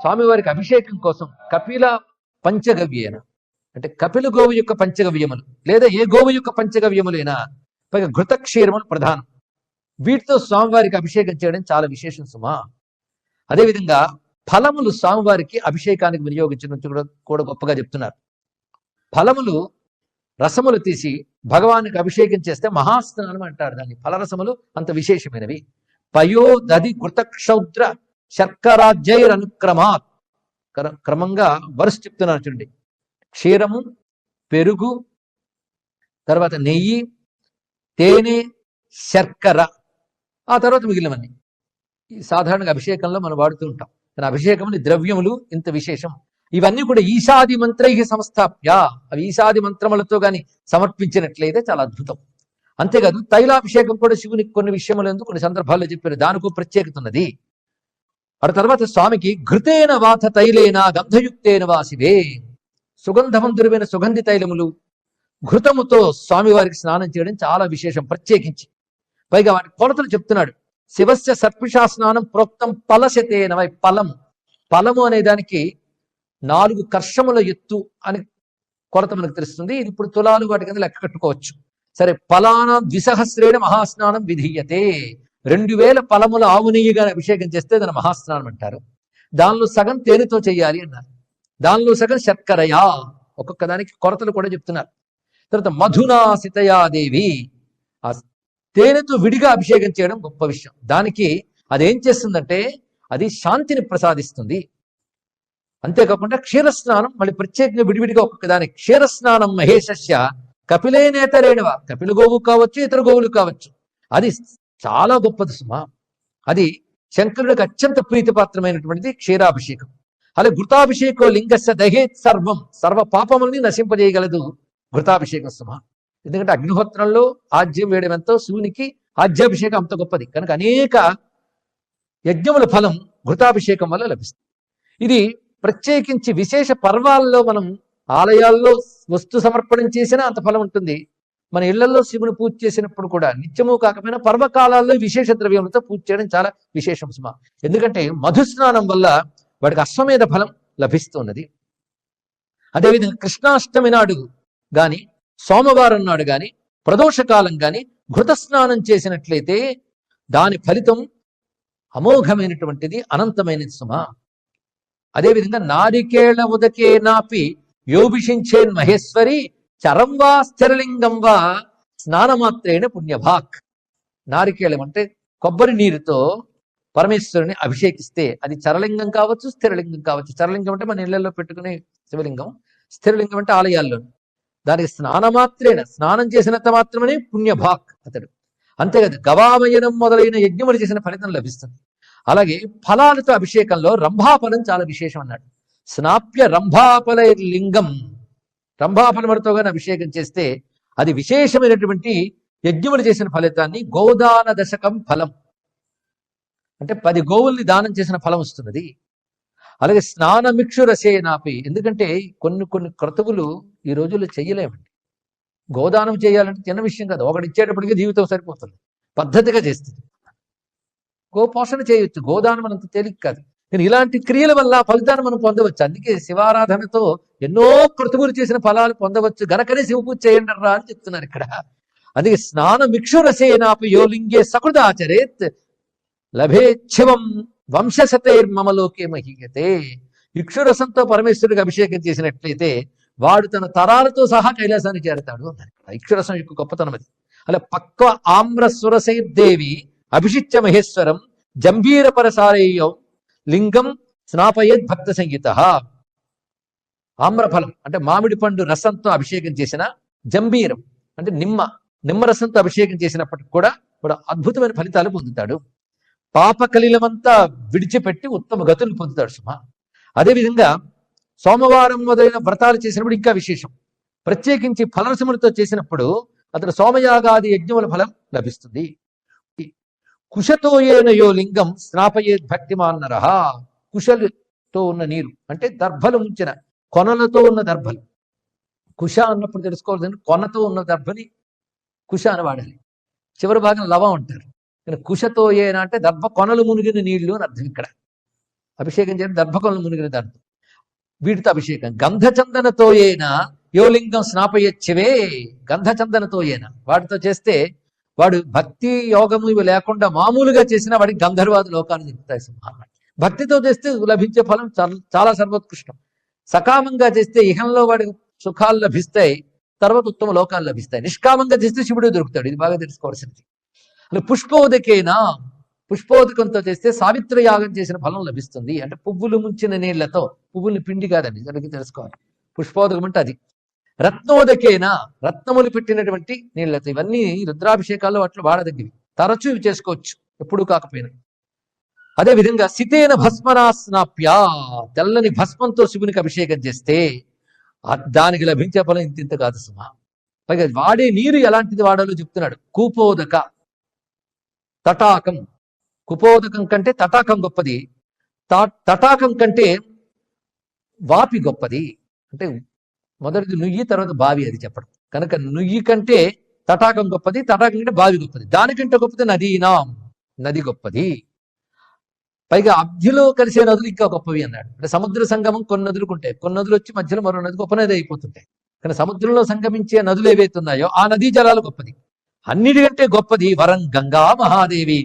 స్వామివారికి అభిషేకం కోసం కపిల పంచగవ్యేన. అంటే కపిల గోవు యొక్క పంచగవ్యములు లేదా ఏ గోవు యొక్క పంచగవ్యములైనా పైగా ఘృతక్షీరములు ప్రధానం. వీటితో స్వామివారికి అభిషేకం చేయడం చాలా విశేషం సుమా. అదేవిధంగా ఫలములు స్వామివారికి అభిషేకానికి వినియోగించడం కూడా కూడా గొప్పగా చెప్తున్నారు. ఫలములు రసములు తీసి భగవానికి అభిషేకం చేస్తే మహాస్నానం అంటారు దాన్ని. ఫలరసములు అంత విశేషమైనవి. పయోదది కృతక్షౌద్ర శర్కరాజ్యైరనుక్రమాత్ క్ర- క్రమంగా వరుస చెప్తున్నారు చూడండి. క్షీరము పెరుగు తర్వాత నెయ్యి తేనె శర్కర. ఆ తర్వాత మిగిలినవన్నీ. ఈ సాధారణంగా అభిషేకంలో మనం వాడుతూ ఉంటాం. కానీ అభిషేకముని ద్రవ్యములు ఇంత విశేషం. ఇవన్నీ కూడా ఈశాది మంత్రై సంస్థాప్య అవి ఈశాది మంత్రములతో గాని సమర్పించినట్లయితే చాలా అద్భుతం. అంతేకాదు తైలాభిషేకం కూడా శివునికి కొన్ని విషయములందు కొన్ని సందర్భాల్లో చెప్పారు. దానికో ప్రత్యేకత ఉన్నది. ఆ తర్వాత స్వామికి ఘృతేన వాత తైలేన గంధయుక్తేన వాసివే. సుగంధవంతురమైన సుగంధి తైలములు. ఘృతముతో స్వామివారికి స్నానం చేయడం చాలా విశేషం ప్రత్యేకించి. పైగా వాటి కొలతలు చెప్తున్నాడు. శివస్య సర్పిషా స్నానం ప్రోక్తం పలశతేన వై పలము పలము అనే దానికి నాలుగు కర్షముల ఎత్తు అని కొలత మనకు తెలుస్తుంది. ఇది ఇప్పుడు తులాలు వాటి కింద లెక్క కట్టుకోవచ్చు. సరే పలానా ద్విసహస్రేణ మహాస్నానం విధీయతే. రెండు వేల పలముల ఆవు నెయ్యిగా అభిషేకం చేస్తే దాని మహాస్నానం అంటారు. దానిలో సగం తేనెతో చేయాలి అన్నారు. దానిలో సగం శర్కరయా. ఒక్కొక్క దానికి కొరతలు కూడా చెప్తున్నారు. తర్వాత మధునా సితయాదేవి ఆ తేనెతో విడిగా అభిషేకం చేయడం గొప్ప విషయం. దానికి అదేం చేస్తుందంటే అది శాంతిని ప్రసాదిస్తుంది. అంతేకాకుండా క్షీరస్నానం మళ్ళీ ప్రత్యేకంగా విడివిడిగా ఒక్కొక్క దానికి క్షీరస్నానం మహేషస్య కపిలేనేతరేణవ కపిల గోవు కావచ్చు ఇతర గోవులు కావచ్చు. అది చాలా గొప్పది సుమ. అది శంకరుడికి అత్యంత ప్రీతిపాత్రమైనటువంటిది క్షీరాభిషేకం. అలాగే ఘృతాభిషేకో లింగస్య దహేత్ సర్వం సర్వ పాపముల్ని నశింపజేయగలదు ఘృతాభిషేకం సుమ. ఎందుకంటే అగ్నిహోత్రంలో ఆజ్యం వేయడం ఎంతో శివునికి ఆజ్యాభిషేకం అంత గొప్పది. కనుక అనేక యజ్ఞముల ఫలం ఘృతాభిషేకం వల్ల లభిస్తుంది. ఇది ప్రత్యేకించి విశేష పర్వాల్లో మనం ఆలయాల్లో వస్తు సమర్పణం చేసినా అంత ఫలం ఉంటుంది. మన ఇళ్ళలో శివుని పూజ చేసినప్పుడు కూడా నిత్యము కాకపోయినా పర్వకాలాల్లో విశేష ద్రవ్యములతో పూజ చేయడం చాలా విశేషం సుమ. ఎందుకంటే మధుస్నానం వల్ల వాడికి అశ్వమేధ ఫలం లభిస్తున్నది. అదేవిధంగా కృష్ణాష్టమి నాడు గాని సోమవారం నాడు గాని ప్రదోషకాలం గాని ఘృతస్నానం చేసినట్లయితే దాని ఫలితం అమోఘమైనటువంటిది అనంతమైనది సుమ. అదేవిధంగా నారికేళ ఉదకే నాపి యోభిషించేన్ మహేశ్వరి చరం వా స్థిరలింగం వా స్నానమాత్రేణ పుణ్యభాక్. నారికేళం అంటే కొబ్బరి నీరుతో పరమేశ్వరుని అభిషేకిస్తే అది చరలింగం కావచ్చు స్థిరలింగం కావచ్చు. చరలింగం అంటే మన ఇళ్ళలో పెట్టుకునే శివలింగం. స్థిరలింగం అంటే ఆలయాల్లో దానికి స్నానమాత్రేణ స్నానం చేసినంత మాత్రమే పుణ్యభాక్ అతడు. అంతేకాదు గవామయనం మొదలైన యజ్ఞములు చేసిన ఫలితం లభిస్తుంది. అలాగే ఫలాలతో అభిషేకంలో రంభాఫలం చాలా విశేషం అన్నాడు. స్నాప్య రంభాఫల లింగం రంభాఫలములతో కానీ అభిషేకం చేస్తే అది విశేషమైనటువంటి యజ్ఞములు చేసిన ఫలితాన్ని గోదాన దశకం ఫలం. అంటే పది గోవుల్ని దానం చేసిన ఫలం వస్తున్నది. అలాగే స్నానమిక్షు రసేనాపి. ఎందుకంటే కొన్ని కొన్ని క్రతువులు ఈ రోజుల్లో చెయ్యలేమండి. గోదానం చేయాలంటే చిన్న విషయం కాదు. ఒకటి ఇచ్చేటప్పటికీ జీవితం సరిపోతుంది. పద్ధతిగా చేస్తుంది. గోపోషణ చేయొచ్చు. గోదానం అంత తేలిక కాదు. కానీ ఇలాంటి క్రియల వల్ల ఫలితాన్ని మనం పొందవచ్చు. అందుకే శివారాధనతో ఎన్నో కృతువులు చేసిన ఫలాలు పొందవచ్చు. గనకనే శివ పూజ చేయండి రా అని చెప్తున్నారు ఇక్కడ. అందుకే స్నానమిక్షురసేనాపి యోలింగే సకృదాచరేత్ లభేచ్ఛివం వంశశతైర్మమలోకే మహీయతే. ఇక్షురసంతో పరమేశ్వరుడికి అభిషేకం చేసినట్లయితే వాడు తన తరాలతో సహా కైలాసానికి చేరతాడు అన్నారు. ఇక్కడ. ఇక్షురసం యొక్క గొప్పతనం అది. అలా పక్వ ఆమ్రస్వరసైర్దేవి అభిషిత్య మహేశ్వరం జంభీర పరసారేయం లింగం స్నాపయేద్ భక్త సంగీత ఆమ్రఫలం అంటే మామిడి పండు రసంతో అభిషేకం చేసిన జంబీరం అంటే నిమ్మ నిమ్మరసంతో అభిషేకం చేసినప్పటికి కూడా వాడు అద్భుతమైన ఫలితాలు పొందుతాడు. పాపకలిలమంతా విడిచిపెట్టి ఉత్తమ గతులు పొందుతాడు సుమ. అదేవిధంగా సోమవారం మొదలైన వ్రతాలు చేసినప్పుడు ఇంకా విశేషం. ప్రత్యేకించి ఫలరసములతో చేసినప్పుడు అతను సోమయాగాది యజ్ఞముల ఫలం లభిస్తుంది. కుశతోయేనయో లింగం స్నాపయేద్ భక్తిమాన్నరహ కుశలతో ఉన్న నీరు అంటే దర్భలు ఉంచిన కొనలతో ఉన్న దర్భలు. కుశ అన్నప్పుడు తెలుసుకోవాల్సింది కొనతో ఉన్న దర్భని కుశ అని వాడాలి. చివరి భాగం లవ అంటారు. కానీ కుశతో ఏన అంటే దర్భ కొనలు మునిగిన నీళ్ళు అని అర్థం ఇక్కడ. అభిషేకం చేయడం కొనలు మునిగిన దర్భం. వీటితో అభిషేకం. గంధచందనతో ఏనా యోలింగం స్నాపయచ్చవే గంధచందనతో ఏనా. వాటితో చేస్తే వాడు భక్తి యోగము ఇవి లేకుండా మామూలుగా చేసిన వాడికి గంధర్వాది లోకాలు నింపుతాయి సింహాలు భక్తితో చేస్తే లభించే ఫలం చాలా- సర్వోత్కృష్టం. సకామంగా చేస్తే ఇహంలో వాడికి సుఖాలు లభిస్తాయి తర్వాత ఉత్తమ లోకాలు లభిస్తాయి. నిష్కామంగా చేస్తే శివుడు దొరుకుతాడు ఇది బాగా తెలుసుకోవాల్సింది. అలా పుష్పోదకేనా పుష్పోదకంతో చేస్తే సావిత్ర యాగం చేసిన ఫలం లభిస్తుంది. అంటే పువ్వులు ముంచిన నీళ్ళతో పువ్వుల్ని పిండి కాదండి దానికి తెలుసుకోవాలి. పుష్పోదకం అంటే అది. రత్నోదకేన? రత్నములు పెట్టినటువంటి నీళ్ళతో ఇవన్నీ రుద్రాభిషేకాల్లో అట్లా వాడదగ్గవి తరచూ ఇవి చేసుకోవచ్చు. ఎప్పుడు కాకపోయినా. అదే విధంగా సితేన భస్మనాస్నాప్య తెల్లని భస్మంతో శివునికి అభిషేకం చేస్తే దానికి లభించే ఫలం ఇంత ఇంత కాదు సుమ. పైగా వాడే నీరు ఎలాంటిది వాడాలో చెప్తున్నాడు. కూపోదక. తటాకం. కుపోదకం కంటే తటాకం గొప్పది. తటాకం కంటే వాపి గొప్పది. అంటే మొదటిది నుయ్యి తర్వాత బావి అది చెప్పడం. కనుక నుయ్యి కంటే తటాకం గొప్పది తటాకం కంటే బావి గొప్పది. దానికంటే గొప్పది నది నాం. నది గొప్పది. పైగా అబ్ధిలో కలిసే నదులు ఇంకా గొప్పవి అన్నాడు. అంటే సముద్ర సంగమం కొన్ని నదులకు ఉంటాయి కొన్ని నదులు వచ్చి మధ్యలో మరో నది గొప్ప నది అయిపోతుంటాయి. కానీ సముద్రంలో సంగమించే నదులు ఏవైతే ఉన్నాయో ఆ నదీ జలాలు గొప్పది. అన్నిటికంటే గొప్పది వరం గంగా మహాదేవి.